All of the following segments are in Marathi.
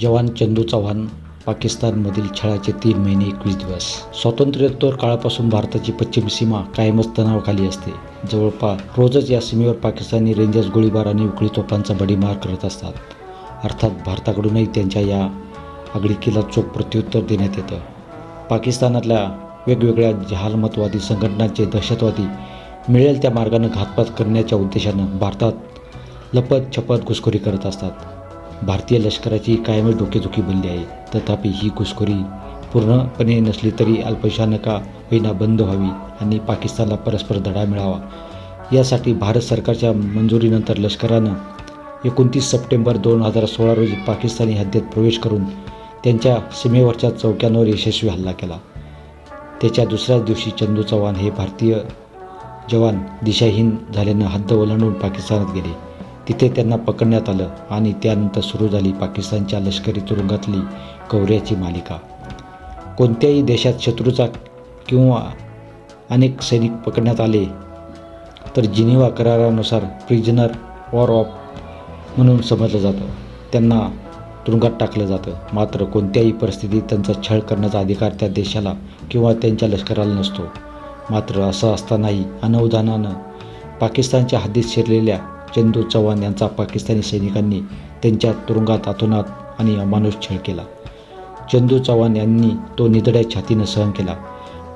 जवान चंदू चव्हाण पाकिस्तानमधील छळाचे तीन महिने एकवीस दिवस. स्वातंत्र्योत्तर काळापासून भारताची पश्चिम सीमा कायमच तणावाखाली असते. जवळपास रोजच या सीमेवर पाकिस्तानी रेंजर्स गोळीबार आणि उकळी तोफांचा बडीमार करत असतात. अर्थात भारताकडूनही त्यांच्या या आगळीकीला चोख प्रत्युत्तर देण्यात येतं. पाकिस्तानातल्या वेगवेगळ्या जहालमतवादी संघटनांचे दहशतवादी मिळेल त्या मार्गानं घातपात करण्याच्या उद्देशानं भारतात लपत छपत घुसखोरी करत असतात. भारतीय लष्कराची कायमच डोकेदुखी बनली आहे. तथापि ही घुसखोरी पूर्णपणे नसली तरी अल्पशानका होईना बंद व्हावी आणि पाकिस्तानला परस्पर धडा मिळावा. यासाठी भारत सरकारच्या मंजुरीनंतर लष्करानं एकोणतीस सप्टेंबर दोन हजार सोळा रोजी पाकिस्तानी हद्दीत प्रवेश करून त्यांच्या सीमेवरच्या चौक्यांवर यशस्वी हल्ला केला. त्याच्या दुसऱ्याच दिवशी चंदू चव्हाण हे भारतीय जवान दिशाहीन झाल्यानं हद्द ओलांडून पाकिस्तानात गेले. तिथे त्यांना पकडण्यात आलं आणि त्यानंतर सुरू झाली पाकिस्तानच्या लष्करी तुरुंगातली कवऱ्याची मालिका. कोणत्याही देशात शत्रूचा किंवा अनेक सैनिक पकडण्यात आले तर जिनिवा करारानुसार प्रिजनर वॉर ऑफ म्हणून समजलं जातं. त्यांना तुरुंगात टाकलं जातं. मात्र कोणत्याही परिस्थितीत त्यांचा छळ करण्याचा अधिकार त्या देशाला किंवा त्यांच्या लष्कराला नसतो. मात्र असं असतानाही अनवधानानं पाकिस्तानच्या हद्दीत शिरलेल्या चंदू चव्हाण यांचा पाकिस्तानी सैनिकांनी त्यांच्या तुरुंगात अतोनात आणि अमानुष छळ केला. चंदू चव्हाण यांनी तो निधड्या छातीनं सहन केला.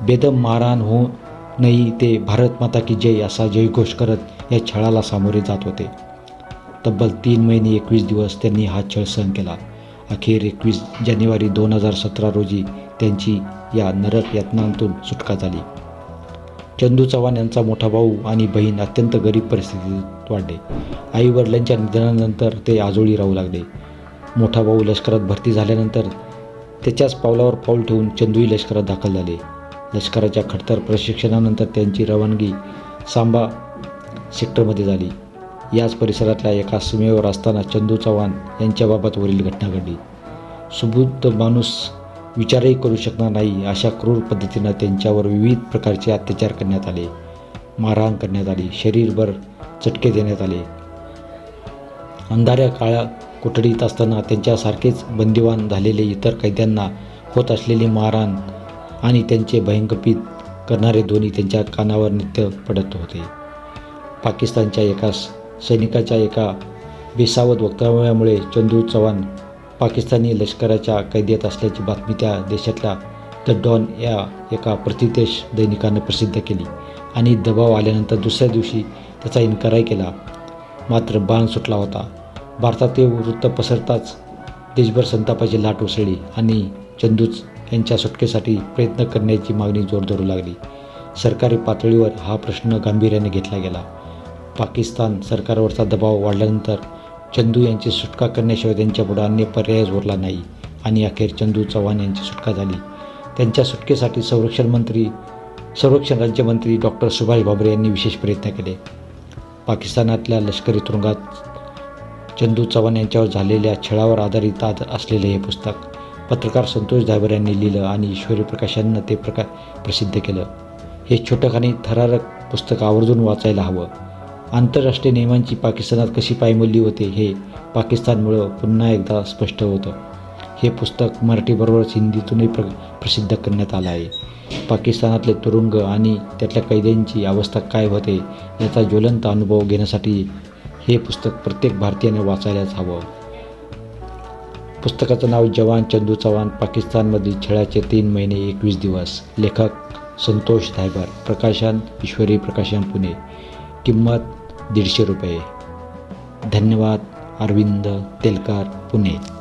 बेदम मारहाण होऊ नाही ते भारत माता की जय असा जयघोष करत या छळाला सामोरे जात होते. तब्बल तीन महिने एकवीस दिवस त्यांनी हा छळ सहन केला. अखेर एकवीस जानेवारी दोन हजार सतरा रोजी त्यांची या नरक यातनांतून सुटका झाली. चंदू चव्हाण यांचा मोठा भाऊ आणि बहीण अत्यंत गरीब परिस्थितीत वाढले. आई वडिलांच्या निधनानंतर ते आजोळी राहू लागले. मोठा भाऊ लष्करात भरती झाल्यानंतर त्याच्याच पावलावर पाऊल ठेवून चंदूही लष्करात दाखल झाले. लष्कराच्या खडतर प्रशिक्षणानंतर त्यांची रवानगी सांबा सेक्टरमध्ये झाली. याच परिसरातल्या एका सीमेवर असताना चंदू चव्हाण यांच्याबाबत वरील घटना घडली. सुबुद्ध माणूस विचारही करू शकणार नाही. अशा क्रूर पद्धतीनं त्यांच्यावर विविध प्रकारचे अत्याचार करण्यात आले. मारहाण करण्यात आली. शरीरभर चटके देण्यात आले. अंधाऱ्या काळ्या कोठडीत असताना त्यांच्यासारखेच बंदिवान झालेले इतर कैद्यांना होत असलेली मारहाण आणि त्यांचे भयंकपीत करणारे ध्वनी त्यांच्या कानावर नित्य पडत होते. पाकिस्तानच्या एका सैनिकाच्या एका बेसावत वक्तव्यामुळे चंदू चव्हाण पाकिस्तानी लष्कराच्या कैदेत असल्याची बातमी त्या देशातल्या द डॉन या एका प्रतिदेश दैनिकानं प्रसिद्ध केली. आणि दबाव आल्यानंतर दुसऱ्या दिवशी त्याचा इन्कारही केला. मात्र बाण सुटला होता. भारतात ते वृत्त पसरताच देशभर संतापाची लाट उसळली आणि चंदूच यांच्या सुटकेसाठी प्रयत्न करण्याची मागणी जोर धरू लागली. सरकारी पातळीवर हा प्रश्न गांभीर्याने घेतला गेला. पाकिस्तान सरकारवरचा दबाव वाढल्यानंतर चंदू यांची सुटका करण्याशिवाय त्यांच्यापुढं अन्य पर्यायच उरला नाही आणि अखेर चंदू चव्हाण यांची सुटका झाली. त्यांच्या सुटकेसाठी संरक्षण मंत्री संरक्षण राज्यमंत्री डॉक्टर सुभाष भाबरे यांनी विशेष प्रयत्न केले. पाकिस्तानातल्या लष्करी तुरुंगात चंदू चव्हाण यांच्यावर झालेल्या छळावर आधारित आज असलेले हे पुस्तक पत्रकार संतोष धायबर यांनी लिहिलं आणि ईश्वरी प्रकाशांनं ते प्रका प्रसिद्ध केलं. हे छोटंखानी थरारक पुस्तक आवर्जून वाचायला हवं. आंतरराष्ट्रीय नियमांची पाकिस्तानात कशी पायमल्ली होते हे पाकिस्तानमुळं पुन्हा एकदा स्पष्ट होतं. हे पुस्तक मराठीबरोबरच हिंदीतूनही प्र प्रसिद्ध करण्यात आलं आहे. पाकिस्तानातले तुरुंग आणि त्यातल्या कैद्यांची अवस्था काय होते याचा ज्वलंत अनुभव घेण्यासाठी हे पुस्तक प्रत्येक भारतीयाने वाचायलाच हवं. पुस्तकाचं नाव जवान चंदू चव्हाण पाकिस्तानमधील छळाचे तीन महिने एकवीस दिवस. लेखक संतोष धायबर प्रकाशन ईश्वरी प्रकाशन पुणे. किंमत दीडशे रुपये. धन्यवाद अरविंद तेलकार पुणे.